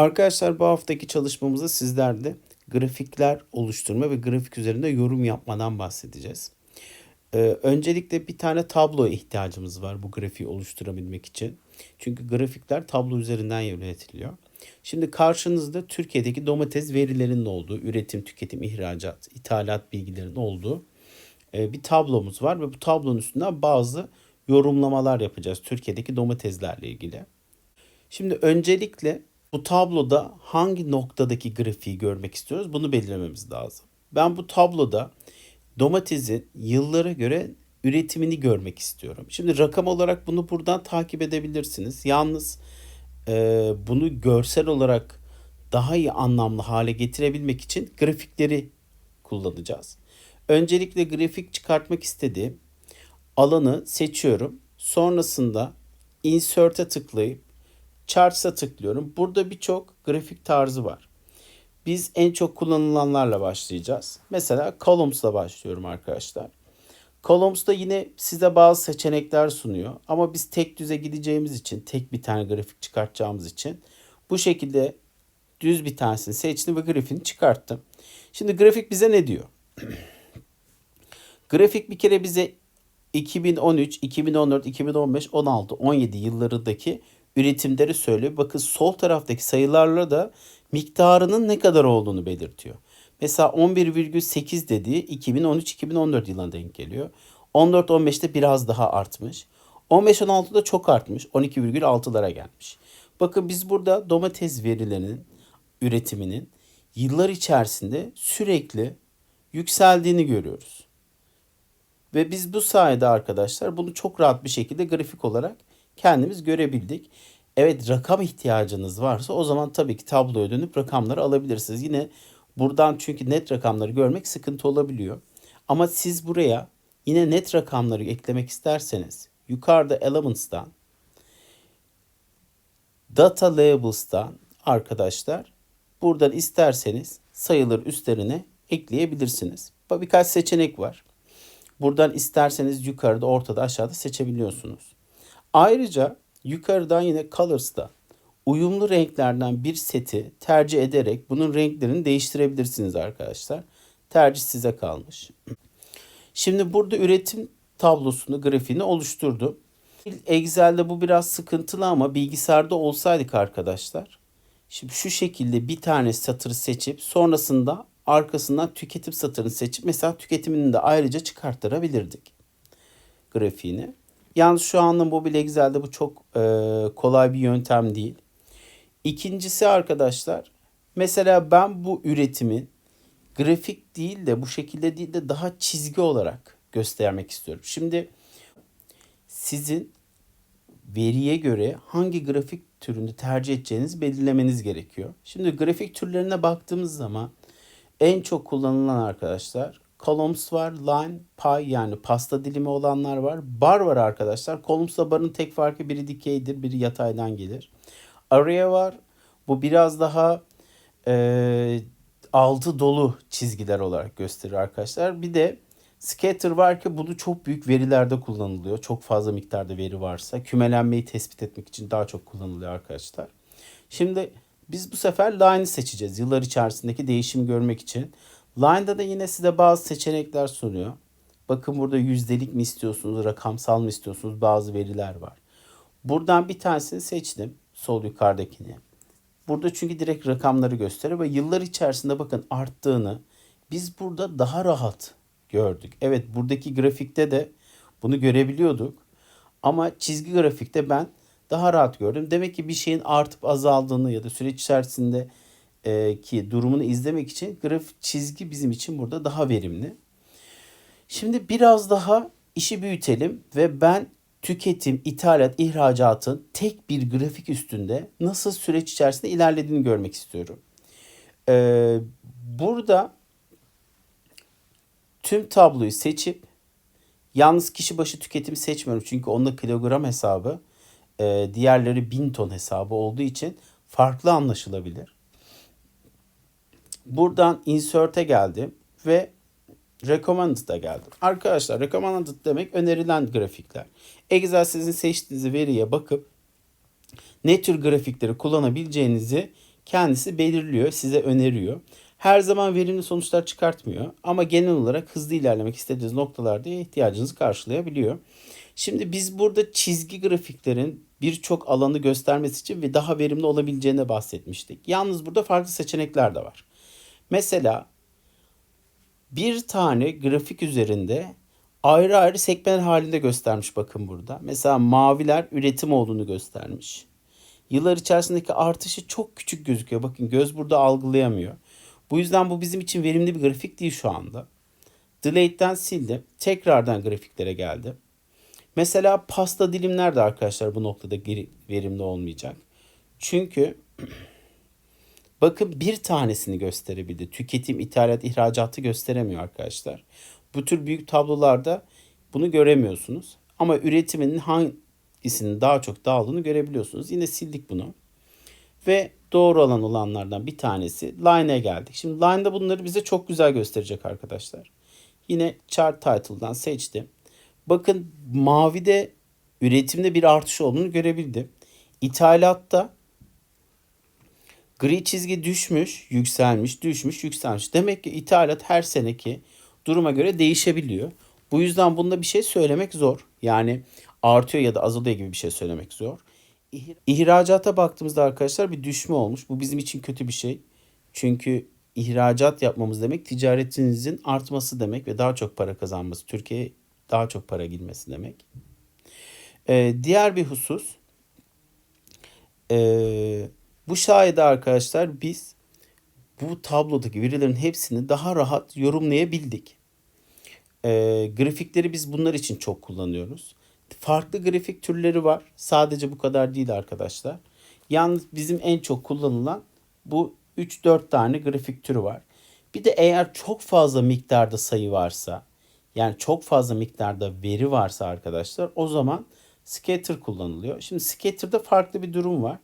Arkadaşlar bu haftaki çalışmamızda sizlerle grafikler oluşturma ve grafik üzerinde yorum yapmadan bahsedeceğiz. Ee, öncelikle bir tane tablo ihtiyacımız var bu grafiği oluşturabilmek için. Çünkü grafikler tablo üzerinden yönetiliyor. Şimdi karşınızda Türkiye'deki domates verilerinin olduğu, üretim, tüketim, ihracat, ithalat bilgilerinin olduğu e, bir tablomuz var ve bu tablonun üstünden bazı yorumlamalar yapacağız Türkiye'deki domateslerle ilgili. Şimdi öncelikle bu tabloda hangi noktadaki grafiği görmek istiyoruz bunu belirlememiz lazım. Ben bu tabloda domatesin yıllara göre üretimini görmek istiyorum. Şimdi rakam olarak bunu buradan takip edebilirsiniz. Yalnız e, bunu görsel olarak daha iyi anlamlı hale getirebilmek için grafikleri kullanacağız. Öncelikle grafik çıkartmak istediğim alanı seçiyorum. Sonrasında insert'e tıklayıp Charts'a tıklıyorum. Burada birçok grafik tarzı var. Biz en çok kullanılanlarla başlayacağız. Mesela Columns'la başlıyorum arkadaşlar. Columns'da yine size bazı seçenekler sunuyor. Ama biz tek düze gideceğimiz için, tek bir tane grafik çıkartacağımız için bu şekilde düz bir tanesini seçtim ve grafiğini çıkarttım. Şimdi grafik bize ne diyor? grafik bir kere bize 2013, 2014, 2015, 16, 17 yıllarındaki üretimleri söylüyor. Bakın sol taraftaki sayılarla da miktarının ne kadar olduğunu belirtiyor. Mesela 11,8 dediği 2013-2014 yılına denk geliyor. 14-15'te biraz daha artmış. 15-16'da çok artmış. 12,6'lara gelmiş. Bakın biz burada domates verilerinin üretiminin yıllar içerisinde sürekli yükseldiğini görüyoruz. Ve biz bu sayede arkadaşlar bunu çok rahat bir şekilde grafik olarak kendimiz görebildik. Evet rakam ihtiyacınız varsa o zaman tabii ki tabloya dönüp rakamları alabilirsiniz. Yine buradan çünkü net rakamları görmek sıkıntı olabiliyor. Ama siz buraya yine net rakamları eklemek isterseniz yukarıda Elements'tan Data Labels'tan arkadaşlar buradan isterseniz sayıları üstlerine ekleyebilirsiniz. Birkaç seçenek var. Buradan isterseniz yukarıda, ortada, aşağıda seçebiliyorsunuz. Ayrıca yukarıdan yine Colors'ta uyumlu renklerden bir seti tercih ederek bunun renklerini değiştirebilirsiniz arkadaşlar. Tercih size kalmış. Şimdi burada üretim tablosunu, grafiğini oluşturdum. Excel'de bu biraz sıkıntılı ama bilgisayarda olsaydık arkadaşlar. Şimdi şu şekilde bir tane satırı seçip sonrasında arkasından tüketim satırını seçip mesela tüketimini de ayrıca çıkarttırabilirdik grafiğini. Yalnız şu anda mobil Excel'de bu çok e, kolay bir yöntem değil. İkincisi arkadaşlar mesela ben bu üretimin grafik değil de bu şekilde değil de daha çizgi olarak göstermek istiyorum. Şimdi sizin veriye göre hangi grafik türünü tercih edeceğinizi belirlemeniz gerekiyor. Şimdi grafik türlerine baktığımız zaman en çok kullanılan arkadaşlar columns var, line, pie yani pasta dilimi olanlar var. Bar var arkadaşlar. Columns'la barın tek farkı biri dikeydir, biri yataydan gelir. Array var. Bu biraz daha e, altı dolu çizgiler olarak gösterir arkadaşlar. Bir de scatter var ki bunu çok büyük verilerde kullanılıyor. Çok fazla miktarda veri varsa kümelenmeyi tespit etmek için daha çok kullanılıyor arkadaşlar. Şimdi biz bu sefer line'ı seçeceğiz. Yıllar içerisindeki değişimi görmek için. Line'da da yine size bazı seçenekler sunuyor. Bakın burada yüzdelik mi istiyorsunuz, rakamsal mı istiyorsunuz bazı veriler var. Buradan bir tanesini seçtim. Sol yukarıdakini. Burada çünkü direkt rakamları gösteriyor ve yıllar içerisinde bakın arttığını biz burada daha rahat gördük. Evet buradaki grafikte de bunu görebiliyorduk. Ama çizgi grafikte ben daha rahat gördüm. Demek ki bir şeyin artıp azaldığını ya da süreç içerisinde e, ki durumunu izlemek için graf çizgi bizim için burada daha verimli. Şimdi biraz daha işi büyütelim ve ben tüketim, ithalat, ihracatın tek bir grafik üstünde nasıl süreç içerisinde ilerlediğini görmek istiyorum. Ee, burada tüm tabloyu seçip yalnız kişi başı tüketim seçmiyorum çünkü onda kilogram hesabı e, diğerleri bin ton hesabı olduğu için farklı anlaşılabilir. Buradan insert'e geldim ve recommended'a geldim. Arkadaşlar recommended demek önerilen grafikler. Excel sizin seçtiğiniz veriye bakıp ne tür grafikleri kullanabileceğinizi kendisi belirliyor, size öneriyor. Her zaman verimli sonuçlar çıkartmıyor ama genel olarak hızlı ilerlemek istediğiniz noktalarda ihtiyacınızı karşılayabiliyor. Şimdi biz burada çizgi grafiklerin birçok alanı göstermesi için ve daha verimli olabileceğine bahsetmiştik. Yalnız burada farklı seçenekler de var. Mesela bir tane grafik üzerinde ayrı ayrı sekmeler halinde göstermiş bakın burada. Mesela maviler üretim olduğunu göstermiş. Yıllar içerisindeki artışı çok küçük gözüküyor. Bakın göz burada algılayamıyor. Bu yüzden bu bizim için verimli bir grafik değil şu anda. Delete'den sildim. Tekrardan grafiklere geldim. Mesela pasta dilimler de arkadaşlar bu noktada verimli olmayacak. Çünkü bakın bir tanesini gösterebildi. Tüketim, ithalat, ihracatı gösteremiyor arkadaşlar. Bu tür büyük tablolarda bunu göremiyorsunuz. Ama üretimin hangisinin daha çok dağıldığını görebiliyorsunuz. Yine sildik bunu. Ve doğru olan olanlardan bir tanesi line'e geldik. Şimdi line'da bunları bize çok güzel gösterecek arkadaşlar. Yine chart title'dan seçtim. Bakın mavide üretimde bir artış olduğunu görebildim. İthalatta gri çizgi düşmüş, yükselmiş, düşmüş, yükselmiş. Demek ki ithalat her seneki duruma göre değişebiliyor. Bu yüzden bunda bir şey söylemek zor. Yani artıyor ya da azalıyor gibi bir şey söylemek zor. İhr- İhracata baktığımızda arkadaşlar bir düşme olmuş. Bu bizim için kötü bir şey. Çünkü ihracat yapmamız demek ticaretinizin artması demek ve daha çok para kazanması. Türkiye'ye daha çok para girmesi demek. Ee, diğer bir husus ee, bu sayede arkadaşlar biz bu tablodaki verilerin hepsini daha rahat yorumlayabildik. Ee, grafikleri biz bunlar için çok kullanıyoruz. Farklı grafik türleri var. Sadece bu kadar değil arkadaşlar. Yalnız bizim en çok kullanılan bu 3-4 tane grafik türü var. Bir de eğer çok fazla miktarda sayı varsa yani çok fazla miktarda veri varsa arkadaşlar o zaman scatter kullanılıyor. Şimdi scatter'da farklı bir durum var.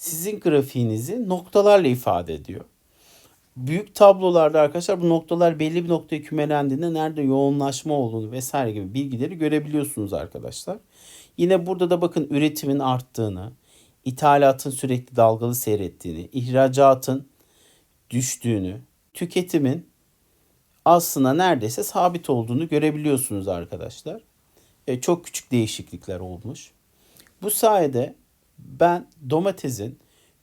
Sizin grafiğinizi noktalarla ifade ediyor. Büyük tablolarda arkadaşlar bu noktalar belli bir noktaya kümelendiğinde nerede yoğunlaşma olduğunu vesaire gibi bilgileri görebiliyorsunuz arkadaşlar. Yine burada da bakın üretimin arttığını, ithalatın sürekli dalgalı seyrettiğini, ihracatın düştüğünü, tüketimin aslında neredeyse sabit olduğunu görebiliyorsunuz arkadaşlar. E, çok küçük değişiklikler olmuş. Bu sayede ben domatesin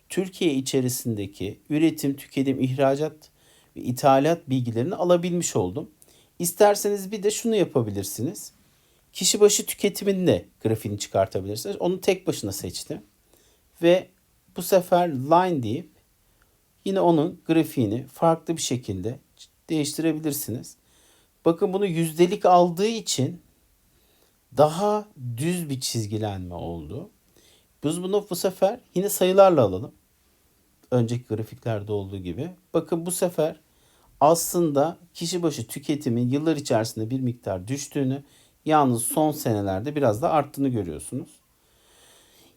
Türkiye içerisindeki üretim, tüketim, ihracat ve ithalat bilgilerini alabilmiş oldum. İsterseniz bir de şunu yapabilirsiniz. Kişi başı tüketiminde de grafiğini çıkartabilirsiniz. Onu tek başına seçtim. Ve bu sefer line deyip yine onun grafiğini farklı bir şekilde değiştirebilirsiniz. Bakın bunu yüzdelik aldığı için daha düz bir çizgilenme oldu. Biz bunu bu sefer yine sayılarla alalım. Önceki grafiklerde olduğu gibi. Bakın bu sefer aslında kişi başı tüketimin yıllar içerisinde bir miktar düştüğünü yalnız son senelerde biraz da arttığını görüyorsunuz.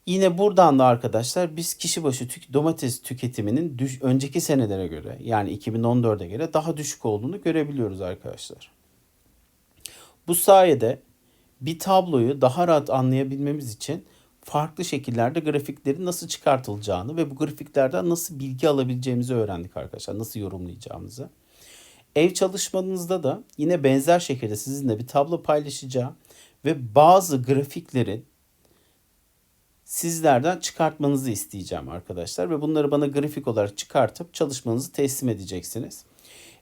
Yine buradan da arkadaşlar biz kişi başı tük domates tüketiminin düş önceki senelere göre yani 2014'e göre daha düşük olduğunu görebiliyoruz arkadaşlar. Bu sayede bir tabloyu daha rahat anlayabilmemiz için farklı şekillerde grafiklerin nasıl çıkartılacağını ve bu grafiklerden nasıl bilgi alabileceğimizi öğrendik arkadaşlar. Nasıl yorumlayacağımızı. Ev çalışmanızda da yine benzer şekilde sizinle bir tablo paylaşacağım ve bazı grafiklerin sizlerden çıkartmanızı isteyeceğim arkadaşlar ve bunları bana grafik olarak çıkartıp çalışmanızı teslim edeceksiniz.